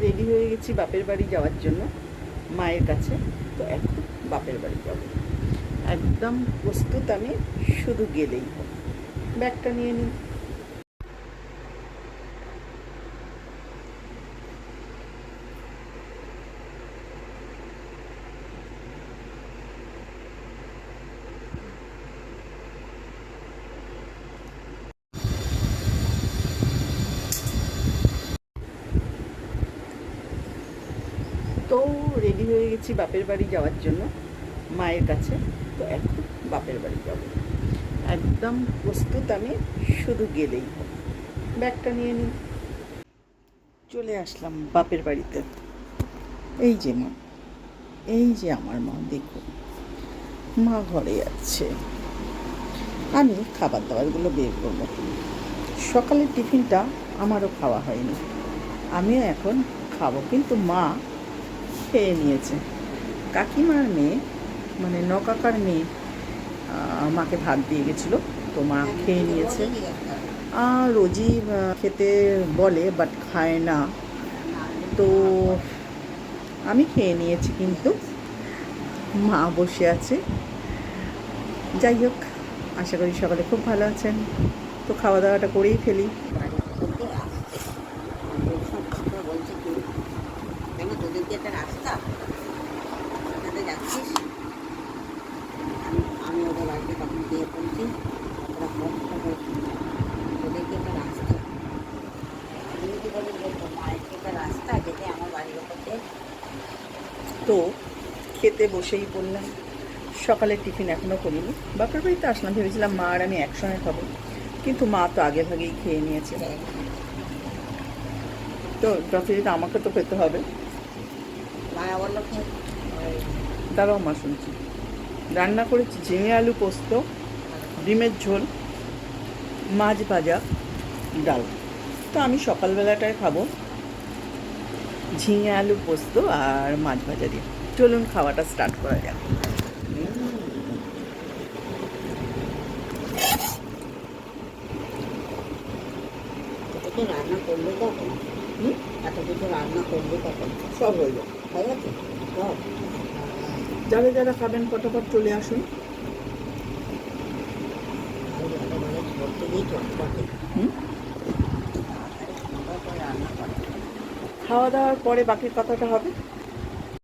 গেছি বাপের বাড়ি যাওয়ার জন্য, মায়ের কাছে। তো এখন বাপের বাড়ি যাব। একদম প্রস্তুত আমি, শুধু গেলেই। ব্যাগটা নিয়ে নিই তো রেডি হয়ে গেছি বাপের বাড়ি যাওয়ার জন্য, মায়ের কাছে। তো এখন বাপের বাড়ি যাব। একদম প্রস্তুত আমি, শুধু গেলেই। ব্যাগটা নিয়ে নিই। চলে আসলাম বাপের বাড়িতে। এই যে মা, এই যে আমার মা দেখুন মা ঘরে আছে। আমি খাবার দাবারগুলো বের করব। সকালের টিফিনটা আমারও খাওয়া হয়নি। আমিও এখন খাব, কিন্তু মা খেয়ে নিয়েছে। কাকিমার মেয়ে মানে নকাকার মেয়ে মাকে ভাত দিয়ে গেছিল, তো মা খেয়ে নিয়েছে। আর রোজই খেতে বলে বাট খায় না। তো আমি খেয়ে নিয়েছি কিন্তু, মা বসে আছে। যাই হোক, আশা করি সকালে খুব ভালো আছেন। তো খাওয়া দাওয়াটা করেই ফেলি বলছে কি কেন তোদের কি একটা রাস্তা রাস্তাতে যাচ্ছিস আমি আমি ওদের বাড়িতে তখন গিয়ে বলছি ওরা কষ্ট হয়েছে তোদের কি একটা রাস্তা কি বলে যে তোর মায়ের একটা রাস্তা যেতে আমার বাড়ির ওপর দিয়ে তো খেতে বসেই পড়লাম সকালের টিফিন এখনও করিনি। বাপের বাড়িতে আসলাম ভেবেছিলাম মা আর আমি একসঙ্গে খাব কিন্তু মা তো আগে ভাগেই খেয়ে নিয়েছে। তো যথাযথ আমাকে তো খেতে হবে। মায়া বলল দাঁড়াও মা শুনছি। রান্না করেছি ঝিঙে আলু পোস্ত ডিমের ঝোল মাছ ভাজা ডাল। তো আমি সকালবেলাটায় খাব ঝিঙে আলু পোস্ত আর মাছ ভাজা দিয়ে। চলুন খাওয়াটা স্টার্ট করা যাক। রান্না করলে কখন? এত কিছু রান্না করলে কখন? সব হয়ে যাবে। যারা যারা খাবেন ফটাফট চলে আসুন আমি ভালো ভালো করতে গিয়ে চটপটে হুম? তাড়াতাড়ি সুন্দর করে রান্না করে খাওয়া দাওয়ার পরে বাকি কথাটা হবে?